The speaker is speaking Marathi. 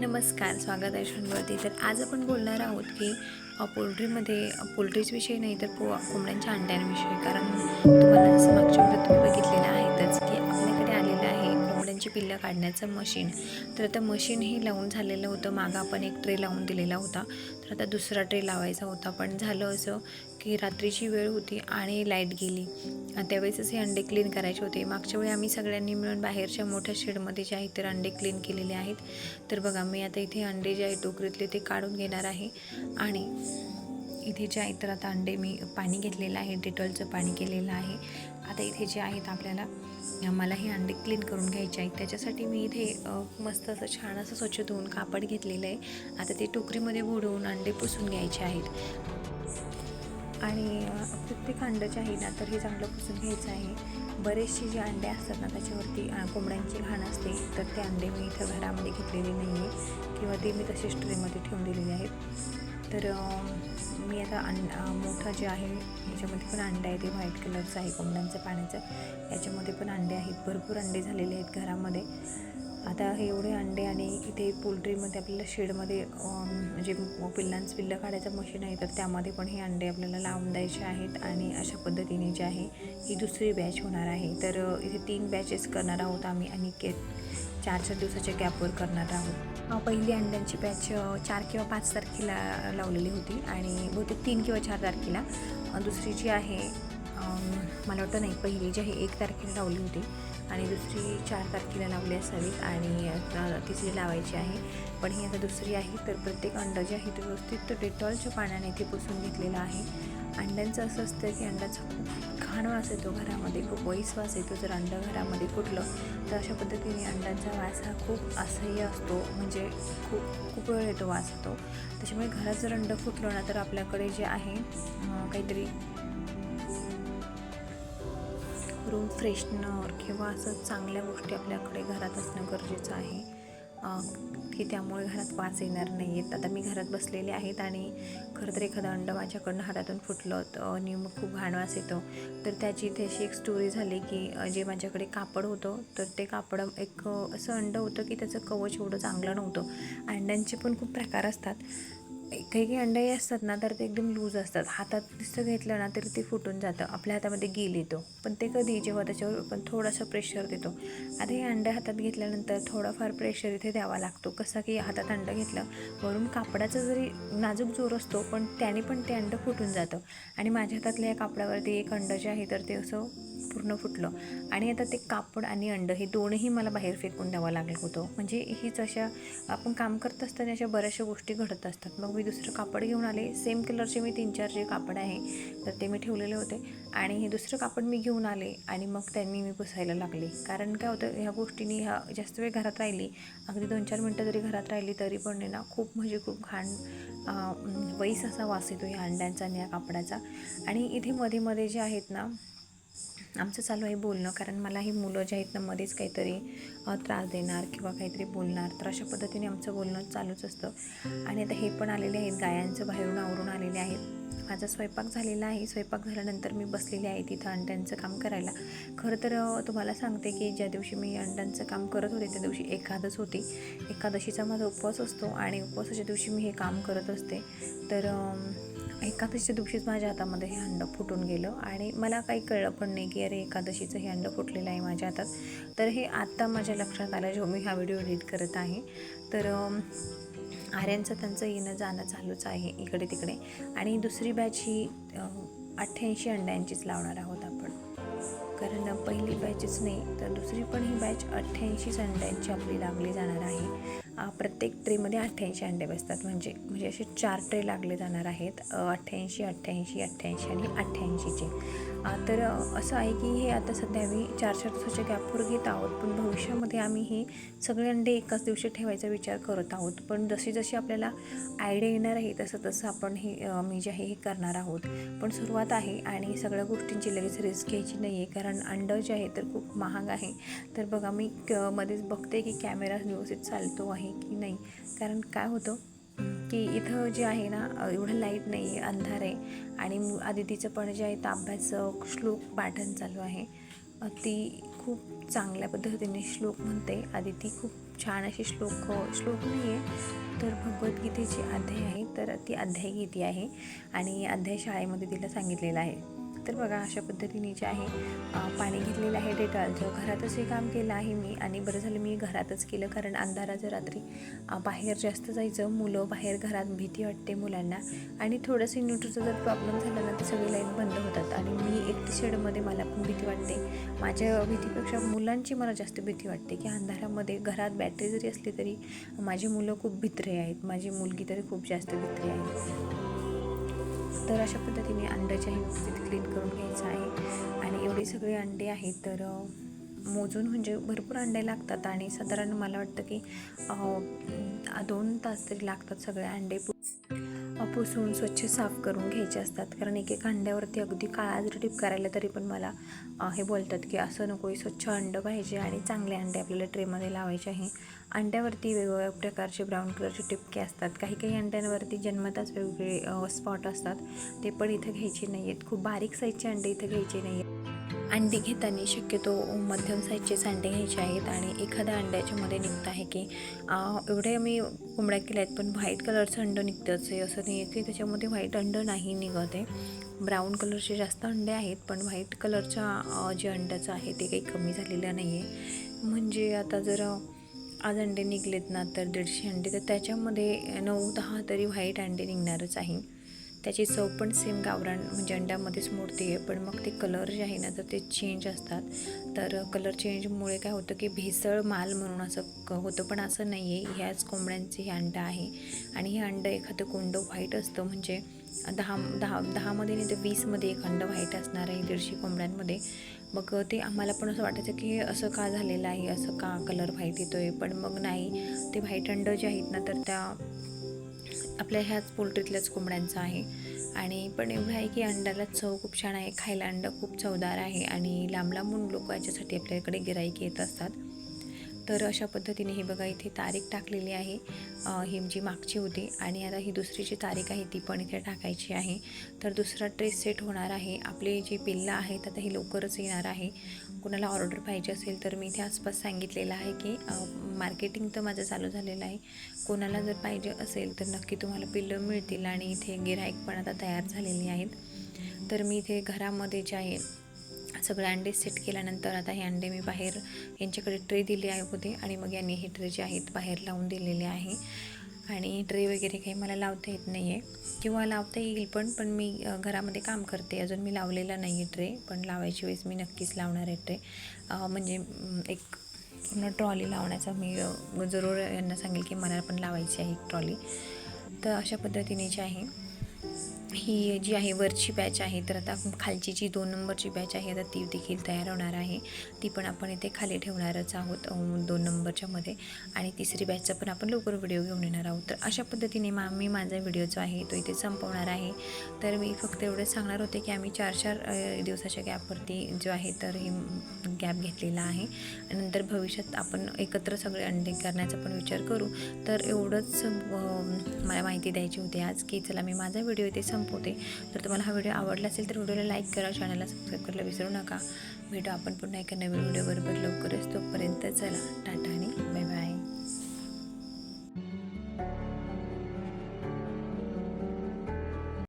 नमस्कार स्वागत आहे शनवरती तर आज आपण बोलणार आहोत की पोल्ट्रीमध्ये पोल्ट्रीच विषयी नाही तर पो कोंबड्यांच्या अंड्यांविषयी. कारण तुम्हाला जसं मागच्या वेळेला तुम्ही बघितलेलं आहेतच की आपल्याकडे पिल्लं काढण्याचं मशीन. तर आता मशीन हे लावून झालेलं होतं. मागं आपण एक ट्रे लावून दिलेला होता. तर आता दुसरा ट्रे लावायचा होता. पण झालं असं की रात्रीची वेळ होती आणि लाइट गेली. त्यावेळेसच हे अंडे क्लीन करायचे होते. मागच्या वेळी आम्ही सगळ्यांनी मिळून बाहेरच्या मोठ्या शेडमध्ये जे आहे तर अंडे क्लीन केलेले आहेत. तर बघा मी आता इथे अंडे जे आहे टोकरीतले ते काढून घेणार आहे. आणि इथे जे आहे तर आता अंडे मी पाणी घेतलेलं आहे. डेटॉलचं पाणी केलेलं आहे. आता इथे जे आहेत आपल्याला मला हे अंडे क्लीन करून घ्यायचे आहेत. त्याच्यासाठी मी इथे मस्त असं छान असं स्वच्छ धुवून कापड घेतलेलं आहे. आता ते टोकरीमध्ये बुडवून अंडे पुसून घ्यायचे आहेत. आणि प्रत्येक अंडं जे आहे ना तर हे चांगलं पुसून घ्यायचं आहे. बरेचसे जे अंडे असतात ना त्याच्यावरती कोंबड्यांची घाण असते तर ते अंडे मी इथं घरामध्ये घेतलेले नाही आहे किंवा ते मी तसेच ट्रेमध्ये ठेवून दिलेले आहेत. तर मी आता अं मोठा जे आहे याच्यामध्ये पण अंडे आहे ते व्हाईट कलरचं आहे कोंबड्यांचं पाण्याचं. याच्यामध्ये पण अंडे आहेत भरपूर अंडे झालेले आहेत घरामध्ये. आता हे एवढे अंडे आणि इथे पोल्ट्रीमध्ये आपल्याला शेडमध्ये म्हणजे पिल्लांच पिल्लं काढायचं मशीन आहे तर त्यामध्ये पण हे अंडे आपल्याला लावून द्यायचे आहेत आणि अशा पद्धतीने जे आहे ही दुसरी बॅच होणार आहे. तर इथे तीन बॅचेस करणार आहोत आम्ही आणि के चार चार दिवसाच्या गॅपवर करणार आहोत. पहिली अंड्यांची बॅच चार किंवा पाच तारखेला लावलेली होती आणि बहुतेक तीन किंवा चार तारखेला. दुसरी जी आहे मला वाटतं नाही पहिली जी आहे एक तारखेला लावली होती आणि दुसरी चार तारखेला लावली असावीत आणि तिसरी लावायची आहे. पण ही आता दुसरी आहे तर प्रत्येक अंडं जे आहे ते व्यवस्थित डेटॉलच्या पाण्याने ते पुसून घेतलेलं आहे. अंड्यांचं असं असतं की अंड्याचा खूप घाण वास येतो घरामध्ये खूप वैस वास येतो. जर अंडं घरामध्ये फुटलं तर अशा पद्धतीने अंड्यांचा वास हा खूप असह्य असतो म्हणजे खूप खूप वेळ येतो वास येतो. त्याच्यामुळे घरात जर अंडं फुटलं ना तर आपल्याकडे जे आहे काहीतरी रूम फ्रेशनर किंवा असं चांगल्या गोष्टी आपल्याकडे घरात असणं गरजेचं आहे. की त्यामुळे घरात वास येणार नाही आहेत आता मी घरात बसलेले आहेत आणि खरं तर एखादं अंड माझ्याकडनं हातातून फुटलं तर आणि मग खूप घाण वास येतो. तर त्याची त्याची एक स्टोरी झाली की जे माझ्याकडे कापड होतं तर ते कापड एक असं अंड होतं की त्याचं कवच एवढं चांगलं नव्हतं. अंड्यांचे पण खूप प्रकार असतात. काही काही अंडे असतात ना तर ते एकदम लूज असतात. हातात नुसतं घेतलं ना तरी ते फुटून जातं. आपल्या हातामध्ये गिल येतो पण ते कधी जेव्हा त्याच्यावर आपण थोडासा प्रेशर देतो. आता हे अंडं हातात घेतल्यानंतर थोडाफार प्रेशर इथे द्यावा लागतो. कसा की हातात अंडं घेतलं वरून कापडाचा जरी नाजूक जोर असतो पण त्याने पण ते अंडं फुटून जातं. आणि माझ्या हातातल्या या कापडावरती एक अंडं जे आहे तर ते असं पूर्ण फुटलं. आणि आता ते कापड आणि अंडं हे दोनही मला बाहेर फेकून द्यावं लागलं होतं. म्हणजे हीच अशा आपण काम करत असताना अशा बऱ्याचशा गोष्टी घडत असतात. मग मी दुसरं कापड घेऊन आले. सेम कलरचे मी तीन चार जे कापड आहे तर ते मी ठेवलेले होते. आणि हे दुसरं कापड मी घेऊन आले आणि मग त्यांनी मी पुसायला लागले. कारण काय होतं ह्या गोष्टीने ह्या जास्त वेळ घरात राहिली. अगदी दोन चार मिनटं जरी घरात राहिली तरी पण आहे ना खूप म्हणजे खूप घाण वैस असा वास येतो ह्या अंड्यांचा आणि या कापडाचा. आणि इथे मध्ये मध्ये जे आहेत ना आमचं चालू आहे बोलणं कारण मला ही मुलं जे आहेत ना मध्येच काहीतरी त्रास देणार किंवा काहीतरी बोलणार. तर अशा पद्धतीने आमचं बोलणं चालूच असतं. आणि आता हे पण आलेले आहेत गायांचं बाहेरून आवरून आलेले आहेत. माझा स्वयंपाक झालेला आहे. स्वयंपाक झाल्यानंतर मी बसलेली आहे तिथं अंड्यांचं काम करायला. खरं तर तुम्हाला सांगते की ज्या दिवशी मी अंड्यांचं काम करत होते त्या दिवशी एकादश होती. एकादशीचा माझा उपवास असतो आणि उपवासाच्या दिवशी मी हे काम करत असते. तर एकादशीच्या दिवशीच माझ्या हातामध्ये हे अंडं फुटून गेलं आणि मला काही कळलं पण नाही की अरे एकादशीचं हे अंडं फुटलेलं आहे माझ्या हातात. तर हे आत्ता माझ्या लक्षात आलं जेव्हा मी हा व्हिडिओ एडिट करत आहे. तर आर्यांचं त्यांचं येणं जाणं चालूच आहे इकडे तिकडे. आणि दुसरी बॅच ही अठ्ठ्याऐंशी अंड्यांचीच लावणार आहोत आपण. कारण पहिली बॅचच नाही तर दुसरी पण ही बॅच अठ्ठ्याऐंशीच अंड्यांची आपली लागली जाणार आहे. प्रत्येक ट्रेमध्ये अठ्ठ्याऐंशी अंडे बसतात. म्हणजे म्हणजे असे चार ट्रे लागले जाणार आहेत. अठ्ठ्याऐंशी अठ्ठ्याऐंशी अठ्ठ्याऐंशी आणि अठ्ठ्याऐंशीचे. तर असं आहे की हे आता सध्या आम्ही चार चार दिवसाच्या गॅपवर घेत आहोत. पण भविष्यामध्ये आम्ही हे सगळे अंडे एकाच दिवशी ठेवायचा विचार करत आहोत. पण जशी जशी आपल्याला आयडिया येणार आहे तसं तसं आपण हे मी जे आहे हे करणार आहोत. पण सुरुवात आहे आणि सगळ्या गोष्टींची लगेच रिस्क घ्यायची नाही आहे कारण अंडं जे आहे तर खूप महाग आहे. तर बघा मी क मध्येच बघते की कॅमेरा व्यवस्थित चालतो आहे की नाही. कारण काय होतं की इथं जे आहे ना एवढं लाइट नाही आहे अंधार आहे आणि आदितीचं पण जे आहे तांब्याचं श्लोक पाठण चालू आहे. ती खूप चांगल्या पद्धतीने श्लोक म्हणते. आदिती खूप छान असे श्लोक श्लोक नाही आहे तर भगवद्गीतेची अध्याय आहे तर ती अध्याय गीती आहे आणि अध्याय शाळेमध्ये तिला सांगितलेलं आहे. तर बघा अशा पद्धतीने जे आहे पाणी घेतलेलं आहे डेटॉलचं घरातच हे काम केलं आहे मी आणि बरं झालं मी घरातच केलं कारण अंधाराचं रात्री बाहेर जास्त जायचं मुलं बाहेर घरात भीती वाटते मुलांना. आणि थोडंसं इन्व्हर्टरचा जर प्रॉब्लेम झाला ना तर सगळी लाइट बंद होतात. आणि मी एकटी शेडमध्ये मला पण भीती वाटते. माझ्या भीतीपेक्षा मुलांची मला जास्त भीती वाटते की अंधारामध्ये घरात बॅटरी जरी असली तरी माझी मुलं खूप भित्रे आहेत. माझी मुलगी तरी खूप जास्त भित्रे आहे तर अशा पद्धतीने अंड्याच्या आहे व्यवस्थित क्लीन करून घ्यायचं आहे. आणि एवढे सगळे अंडे आहेत तर मोजून म्हणजे भरपूर अंडे लागतात. आणि साधारण मला वाटतं की दोन तास तरी लागतात सगळे अंडे पुसून स्वच्छ साफ करून घ्यायचे असतात. कारण एक एक अंड्यावरती अगदी काळा जरी टिप करायला तरी पण मला हे बोलतात की असं नको आहे, स्वच्छ अंडं पाहिजे आणि चांगले अंडे आपल्याला ट्रेमध्ये लावायचे आहे. अंड्यावरती वेगवेगळ्या प्रकारचे ब्राऊन कलरचे टिपके असतात. काही काही अंड्यांवरती जन्मताच वेगवेगळे स्पॉट असतात. ते पण इथं घ्यायचे नाही आहेत खूप बारीक साईजचे अंडे इथं घ्यायचे नाही आहेत अंडी घेताना शक्यतो मध्यम साईजचेच अंडे घ्यायचे आहेत आणि एखाद्या अंड्याच्यामध्ये निघतं आहे की एवढे मी कोंबड्या केल्या आहेत पण व्हाईट कलरचं अंडं निघतंच आहे असं नाही आहे की त्याच्यामध्ये व्हाईट अंड नाही निघत आहे. ब्राऊन कलरचे जास्त अंडे आहेत पण व्हाईट कलरच्या जे अंड्याचं आहे ते काही कमी झालेलं नाही आहे म्हणजे आता जर आज अंडे निघलेत ना तर दीडशे अंडे तर त्याच्यामध्ये नऊ दहा तरी व्हाईट अंडे निघणारच आहे. त्याची चव पण सेम गावरान म्हणजे अंड्यामध्येच मोडते आहे पण मग ते कलर जे आहे ना तर ते चेंज असतात. तर कलर चेंजमुळे काय होतं की भेसळ माल म्हणून असं क होतं पण असं नाही आहे ह्याच कोंबड्यांचे हे अंडं आहे. आणि हे अंडं एखादं कोंडं व्हाईट असतं म्हणजे दहा दहा दहामध्ये नाही तर वीसमध्ये एक अंडं व्हाईट असणार आहे दीडशे कोंबड्यांमध्ये. मग ते आम्हाला पण असं वाटायचं की असं का झालेलं आहे असं का कलर व्हाईट येतो आहे पण मग नाही. ते व्हाईट अंडं जे आहेत ना तर त्या आपल्या ह्याच पोल्ट्रीतल्याच कोंबड्यांचं आहे. आणि पण एवढं आहे की अंड्याला चव खूप छान आहे. खायला अंडं खूप चवदार आहे. आणि लांब लांबून लोक याच्यासाठी आपल्याकडे गिराईक येत असतात. तर अशा पद्धतीने हे बघा इथे तारीख टाकलेली आहे. ही जी मागची होती आणि आता ही दुसरी जी तारीख आहे ती पण इथे टाकायची आहे. तर दुसरा ट्रेस सेट होणार आहे. आपले जे पिल्लं आहेत आता ही लवकरच येणार आहे. कोणाला ऑर्डर पाहिजे असेल तर मी इथे आसपास सांगितलेलं आहे की मार्केटिंग तर माझं चालू झालेलं आहे. कोणाला जर पाहिजे असेल तर नक्की तुम्हाला पिल्लं मिळतील आणि इथे गिराईक पण आता तयार झालेली आहेत. तर मी इथे घरामध्ये जे आहे सगळे अंडे सेट केल्यानंतर आता हे अंडे मी बाहेर यांच्याकडे ट्रे दिले आहे होते आणि मग यांनी हे ट्रे जे आहेत बाहेर लावून दिलेले आहे. आणि ट्रे वगैरे काही मला लावता येत नाही आहे किंवा लावता येईल पण पण मी घरामध्ये काम करते. अजून मी लावलेला नाही आहे ट्रे पण लावायची वेळेस मी नक्कीच लावणार आहे ट्रे म्हणजे एक पूर्ण ट्रॉली लावण्याचा मी जरूर यांना सांगेल की मला पण लावायची आहे एक ट्रॉली तर अशा पद्धतीने जे आहे ही जी आहे वरची बॅच आहे तर आता खालची जी दोन नंबरची बॅच आहे आता ती देखील तयार होणार आहे. ती पण आपण इथे खाली ठेवणारच आहोत दोन नंबरच्या मध्ये. आणि तिसरी बॅचचा पण आपण लवकर व्हिडिओ घेऊन येणार आहोत. तर अशा पद्धतीने मा मी माझा व्हिडिओ जो आहे तो इथे संपवणार आहे. तर मी फक्त एवढंच सांगणार होते की आम्ही चार चार दिवसाच्या गॅपवरती जो आहे तर हे गॅप घेतलेला आहे. नंतर भविष्यात आपण एकत्र सगळे अंडे करण्याचा पण विचार करू. तर एवढंच मला माहिती द्यायची होती आज की चला मी माझा व्हिडिओ इथे संप संपवते तर तुम्हाला हा व्हिडिओ आवडला असेल तर व्हिडिओला लाईक करा चॅनलला सबस्क्राईब करायला विसरू नका. भेटू आपण पुन्हा एका नवीन व्हिडिओ बरोबर लवकरच तोपर्यंत चला टाटा आणि